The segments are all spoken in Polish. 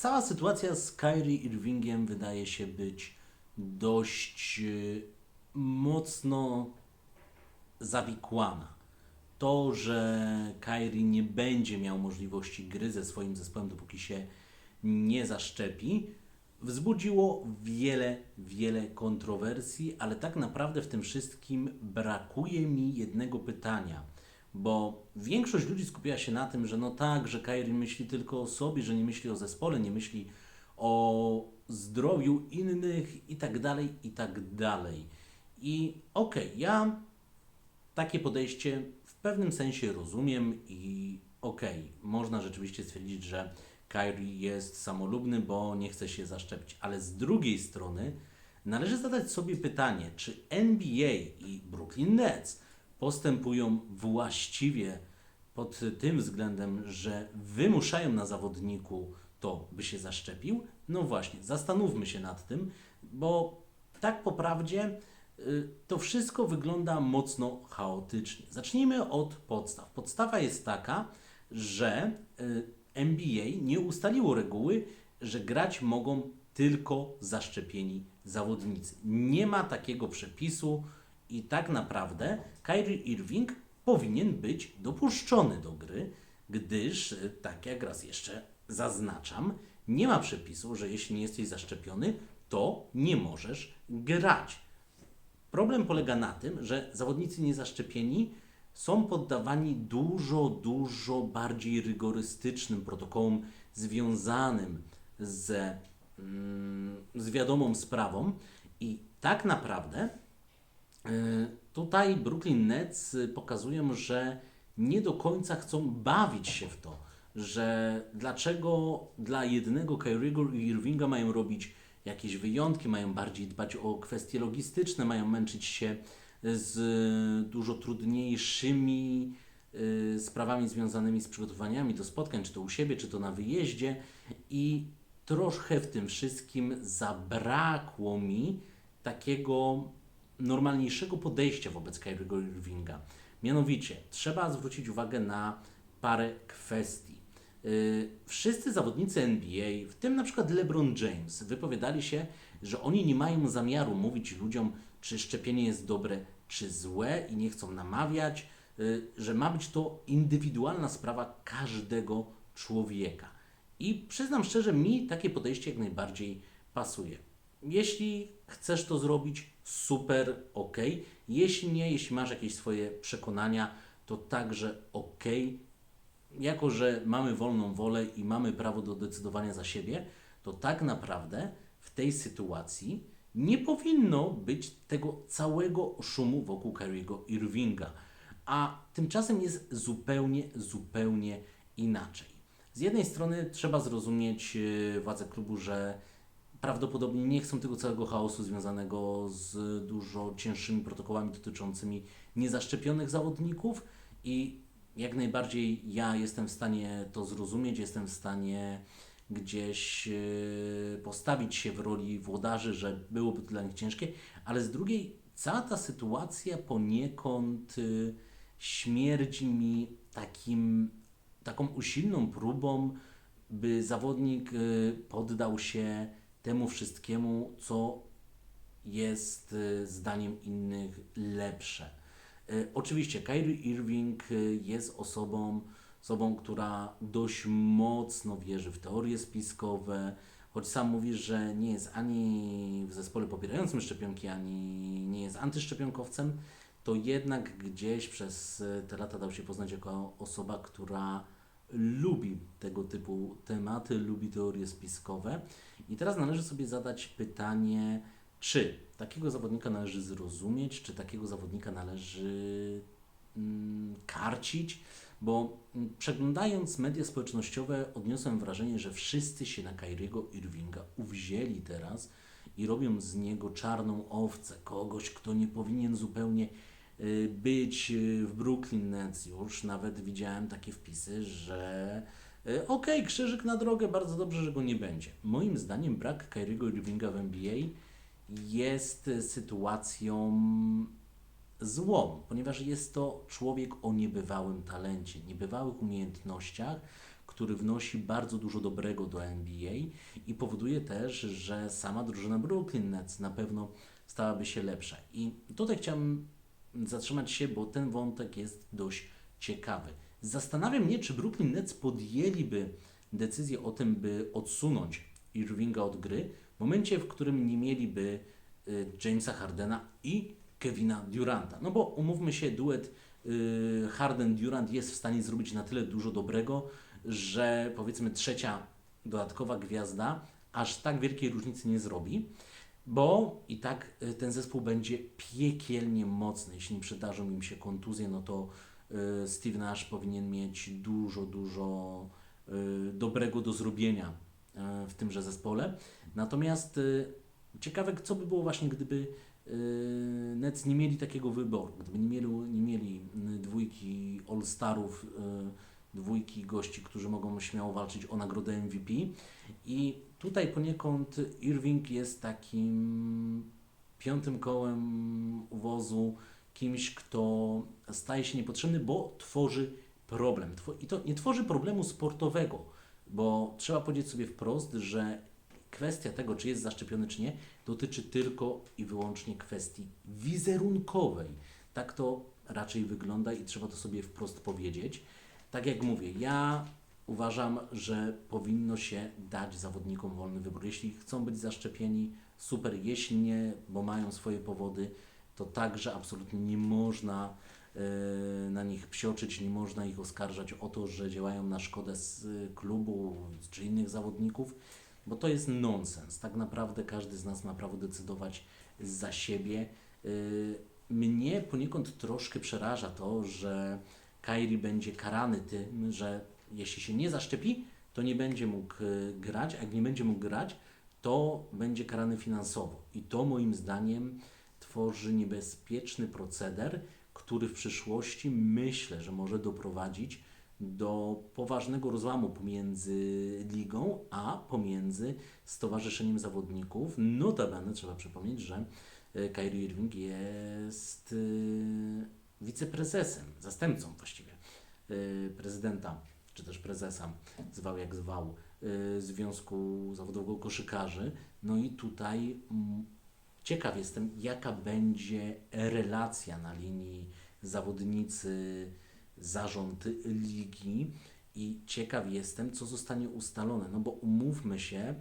cała sytuacja z Kyrie Irvingiem wydaje się być dość e, mocno zawikłana. To, że Kyrie nie będzie miał możliwości gry ze swoim zespołem, dopóki się nie zaszczepi, wzbudziło wiele, wiele kontrowersji, ale tak naprawdę w tym wszystkim brakuje mi jednego pytania, bo większość ludzi skupiła się na tym, że no tak, że Kyrie myśli tylko o sobie, że nie myśli o zespole, nie myśli o zdrowiu innych i tak dalej, i tak dalej. I okej, ja takie podejście w pewnym sensie rozumiem i okej, można rzeczywiście stwierdzić, że Kyrie jest samolubny, bo nie chce się zaszczepić, ale z drugiej strony należy zadać sobie pytanie, czy NBA i Brooklyn Nets postępują właściwie pod tym względem, że wymuszają na zawodniku to, by się zaszczepił? No właśnie, zastanówmy się nad tym, bo tak po prawdzie y, to wszystko wygląda mocno chaotycznie. Zacznijmy od podstaw. Podstawa jest taka, że y, NBA nie ustaliło reguły, że grać mogą tylko zaszczepieni zawodnicy. Nie ma takiego przepisu i tak naprawdę Kyrie Irving powinien być dopuszczony do gry, gdyż, y, tak jak raz jeszcze zaznaczam, nie ma przepisu, że jeśli nie jesteś zaszczepiony, to nie możesz grać. Problem polega na tym, że zawodnicy niezaszczepieni są poddawani dużo, dużo bardziej rygorystycznym protokołom związanym z, mm, z wiadomą sprawą i tak naprawdę tutaj Brooklyn Nets y, pokazują, że nie do końca chcą bawić się w to, że dlaczego dla jednego Kyriego i Irvinga mają robić jakieś wyjątki, mają bardziej dbać o kwestie logistyczne, mają męczyć się z dużo trudniejszymi y, sprawami związanymi z przygotowaniami do spotkań, czy to u siebie, czy to na wyjeździe. I troszkę w tym wszystkim zabrakło mi takiego normalniejszego podejścia wobec Kyriego Irvinga. Mianowicie, trzeba zwrócić uwagę na parę kwestii. Yy, Wszyscy zawodnicy NBA, w tym na przykład LeBron James, wypowiadali się, że oni nie mają zamiaru mówić ludziom, czy szczepienie jest dobre, czy złe i nie chcą namawiać, yy, że ma być to indywidualna sprawa każdego człowieka. I przyznam szczerze, mi takie podejście jak najbardziej pasuje. Jeśli chcesz to zrobić, super, ok. Jeśli nie, jeśli masz jakieś swoje przekonania, to także ok. Jako, że mamy wolną wolę i mamy prawo do decydowania za siebie, to tak naprawdę w tej sytuacji nie powinno być tego całego szumu wokół Kyriego Irvinga. A tymczasem jest zupełnie, zupełnie inaczej. Z jednej strony trzeba zrozumieć yy, władze klubu, że prawdopodobnie nie chcą tego całego chaosu związanego z dużo cięższymi protokołami dotyczącymi niezaszczepionych zawodników i jak najbardziej ja jestem w stanie to zrozumieć, jestem w stanie gdzieś e, postawić się w roli włodarzy, że byłoby to dla nich ciężkie, ale z drugiej cała ta sytuacja poniekąd e, śmierdzi mi takim, taką usilną próbą, by zawodnik e, poddał się temu wszystkiemu, co jest e, zdaniem innych lepsze. E, Oczywiście Kyrie Irving e, jest osobą, osobą, która dość mocno wierzy w teorie spiskowe, choć sam mówi, że nie jest ani w zespole popierającym szczepionki, ani nie jest antyszczepionkowcem, to jednak gdzieś przez te lata dał się poznać jako osoba, która lubi tego typu tematy, lubi teorie spiskowe. I teraz należy sobie zadać pytanie, czy takiego zawodnika należy zrozumieć, czy takiego zawodnika należy mm, karcić, bo mm, przeglądając media społecznościowe odniosłem wrażenie, że wszyscy się na Kyriego Irvinga uwzięli teraz i robią z niego czarną owcę, kogoś, kto nie powinien zupełnie y, być y, w Brooklyn Nets już. Nawet widziałem takie wpisy, że y, okej, krzyżyk na drogę, bardzo dobrze, że go nie będzie. Moim zdaniem brak Kyriego Irvinga w NBA jest sytuacją złą, ponieważ jest to człowiek o niebywałym talencie, niebywałych umiejętnościach, który wnosi bardzo dużo dobrego do NBA i powoduje też, że sama drużyna Brooklyn Nets na pewno stałaby się lepsza. I tutaj chciałem zatrzymać się, bo ten wątek jest dość ciekawy. Zastanawiam mnie, czy Brooklyn Nets podjęliby decyzję o tym, by odsunąć Irvinga od gry w momencie, w którym nie mieliby y, Jamesa Hardena i Kevina Duranta. No bo umówmy się, duet y, Harden-Durant jest w stanie zrobić na tyle dużo dobrego, że powiedzmy trzecia dodatkowa gwiazda aż tak wielkiej różnicy nie zrobi, bo i tak y, ten zespół będzie piekielnie mocny. Jeśli nie przydarzą im się kontuzje, no to Steve Nash powinien mieć dużo, dużo y, dobrego do zrobienia y, w tymże zespole. Natomiast y, ciekawe, co by było właśnie, gdyby y, Nets nie mieli takiego wyboru, gdyby nie mieli, nie mieli y, dwójki All-Starów, y, dwójki gości, którzy mogą śmiało walczyć o nagrodę MVP. I tutaj poniekąd Irving jest takim piątym kołem uwozu, kimś, kto staje się niepotrzebny, bo tworzy problem. I to nie tworzy problemu sportowego, bo trzeba powiedzieć sobie wprost, że kwestia tego, czy jest zaszczepiony, czy nie, dotyczy tylko i wyłącznie kwestii wizerunkowej. Tak to raczej wygląda i trzeba to sobie wprost powiedzieć. Tak jak mówię, ja uważam, że powinno się dać zawodnikom wolny wybór. Jeśli chcą być zaszczepieni, super. Jeśli nie, bo mają swoje powody, to także absolutnie nie można e, na nich psioczyć, nie można ich oskarżać o to, że działają na szkodę z e, klubu czy innych zawodników, bo to jest nonsens. Tak naprawdę każdy z nas ma prawo decydować za siebie. E, Mnie poniekąd troszkę przeraża to, że Kairi będzie karany tym, że jeśli się nie zaszczepi, to nie będzie mógł grać, a jak nie będzie mógł grać, to będzie karany finansowo. I to moim zdaniem tworzy niebezpieczny proceder, który w przyszłości myślę, że może doprowadzić do poważnego rozłamu pomiędzy ligą, a pomiędzy Stowarzyszeniem Zawodników. Notabene trzeba przypomnieć, że e, Kyrie Irving jest e, wiceprezesem, zastępcą właściwie e, prezydenta, czy też prezesa, zwał jak zwał, Związku Zawodowego Koszykarzy. No i tutaj ciekaw jestem, jaka będzie relacja na linii zawodnicy, zarząd ligi i ciekaw jestem, co zostanie ustalone. No bo umówmy się,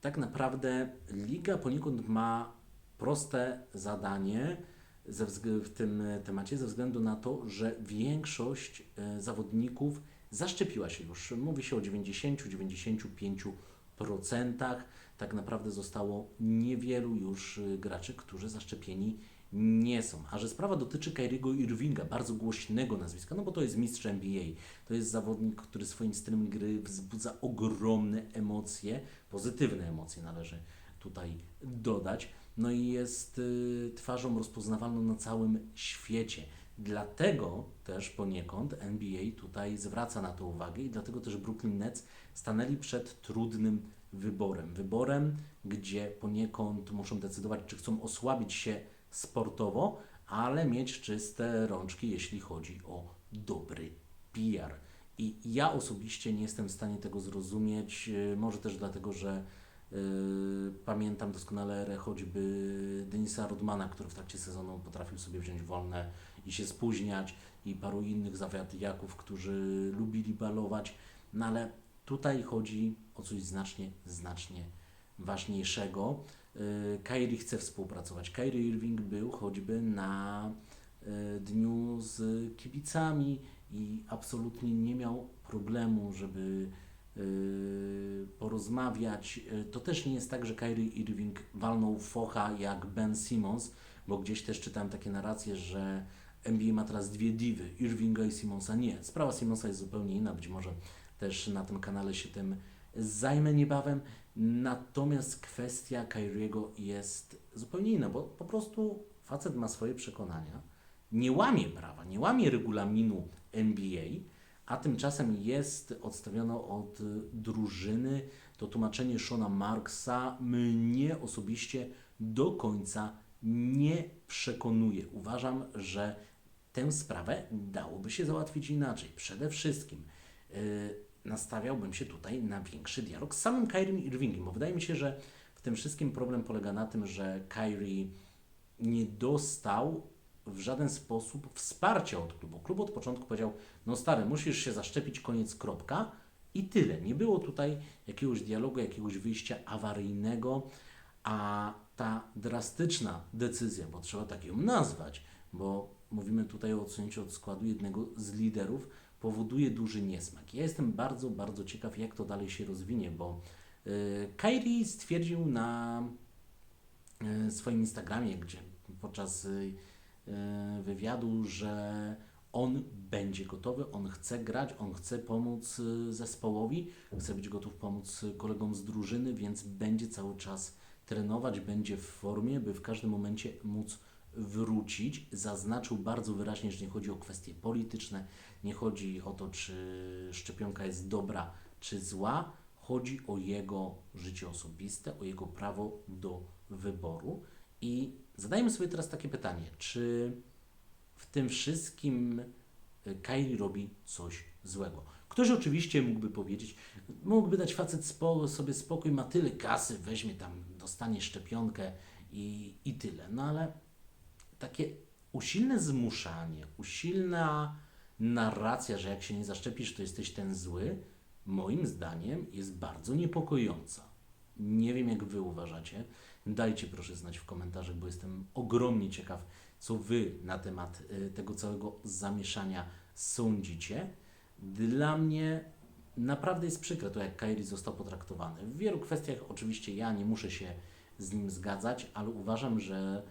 tak naprawdę liga poniekąd ma proste zadanie w tym temacie, ze względu na to, że większość e, zawodników zaszczepiła się już. Mówi się o 90-95%. Tak naprawdę zostało niewielu już e, graczy, którzy zaszczepieni nie są. A że sprawa dotyczy Kyriego Irvinga, bardzo głośnego nazwiska, no bo to jest mistrz NBA. To jest zawodnik, który swoim stylem gry wzbudza ogromne emocje, pozytywne emocje należy tutaj dodać. No i jest y, twarzą rozpoznawalną na całym świecie. Dlatego też poniekąd NBA tutaj zwraca na to uwagę i dlatego też Brooklyn Nets stanęli przed trudnym wyborem. Wyborem, gdzie poniekąd muszą decydować, czy chcą osłabić się sportowo, ale mieć czyste rączki, jeśli chodzi o dobry PR. I ja osobiście nie jestem w stanie tego zrozumieć, y, może też dlatego, że pamiętam doskonale erę choćby Denisa Rodmana, który w trakcie sezonu potrafił sobie wziąć wolne i się spóźniać i paru innych zawadiaków, którzy lubili balować, no ale tutaj chodzi o coś znacznie, znacznie ważniejszego. Yy, Kyrie chce współpracować. Kyrie Irving był choćby na yy, dniu z kibicami i absolutnie nie miał problemu, żeby porozmawiać. Yy, To też nie jest tak, że Kyrie Irving walnął focha jak Ben Simmons, bo gdzieś też czytałem takie narracje, że NBA ma teraz dwie diwy, Irvinga i Simonsa. Nie, sprawa Simonsa jest zupełnie inna, być może też na tym kanale się tym zajmę niebawem. Natomiast kwestia Kyriego jest zupełnie inna, bo po prostu facet ma swoje przekonania, nie łamie prawa, nie łamie regulaminu NBA, a tymczasem jest odstawiono od drużyny. To tłumaczenie Shona Marksa mnie osobiście do końca nie przekonuje. Uważam, że tę sprawę dałoby się załatwić inaczej. Przede wszystkim y, nastawiałbym się tutaj na większy dialog z samym Kyriem Irvingiem, bo wydaje mi się, że w tym wszystkim problem polega na tym, że Kyrie nie dostał w żaden sposób wsparcia od klubu. Klub od początku powiedział, no stary, musisz się zaszczepić, koniec, kropka i tyle. Nie było tutaj jakiegoś dialogu, jakiegoś wyjścia awaryjnego, a ta drastyczna decyzja, bo trzeba tak ją nazwać, bo mówimy tutaj o odsunięciu od składu jednego z liderów, powoduje duży niesmak. Ja jestem bardzo, bardzo ciekaw, jak to dalej się rozwinie, bo yy, Kyrie stwierdził na y, swoim Instagramie, gdzie podczas y, wywiadu, że on będzie gotowy, on chce grać, on chce pomóc y, zespołowi, chce być gotów pomóc kolegom z drużyny, więc będzie cały czas trenować, będzie w formie, by w każdym momencie móc wrócić. Zaznaczył bardzo wyraźnie, że nie chodzi o kwestie polityczne, nie chodzi o to, czy szczepionka jest dobra, czy zła. Chodzi o jego życie osobiste, o jego prawo do wyboru. I zadajmy sobie teraz takie pytanie, czy w tym wszystkim y, Kyrie robi coś złego. Ktoś oczywiście mógłby powiedzieć, mógłby dać facet spo, sobie spokój, ma tyle kasy, weźmie tam, dostanie szczepionkę i, i tyle. No ale takie usilne zmuszanie, usilna narracja, że jak się nie zaszczepisz, to jesteś ten zły, moim zdaniem jest bardzo niepokojąca. Nie wiem, jak Wy uważacie. Dajcie proszę znać w komentarzach, bo jestem ogromnie ciekaw, co Wy na temat y, tego całego zamieszania sądzicie. Dla mnie naprawdę jest przykre to, jak Kairi został potraktowany. W wielu kwestiach oczywiście ja nie muszę się z nim zgadzać, ale uważam, że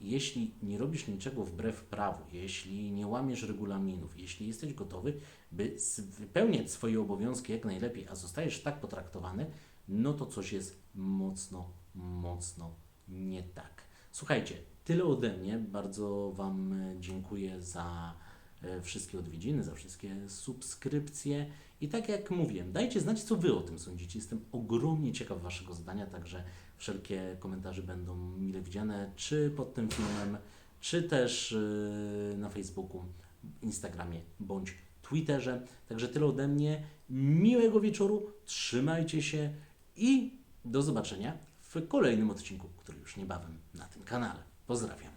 jeśli nie robisz niczego wbrew prawu, jeśli nie łamiesz regulaminów, jeśli jesteś gotowy, by wypełniać swoje obowiązki jak najlepiej, a zostajesz tak potraktowany, no to coś jest mocno, mocno nie tak. Słuchajcie, tyle ode mnie. Bardzo Wam e, dziękuję za e, wszystkie odwiedziny, za wszystkie subskrypcje. I tak jak mówiłem, dajcie znać, co Wy o tym sądzicie. Jestem ogromnie ciekaw Waszego zdania, także wszelkie komentarze będą mile widziane, czy pod tym filmem, czy też e, na Facebooku, Instagramie bądź Twitterze. Także tyle ode mnie. Miłego wieczoru, trzymajcie się i do zobaczenia w kolejnym odcinku, który już niebawem na tym kanale. Pozdrawiam.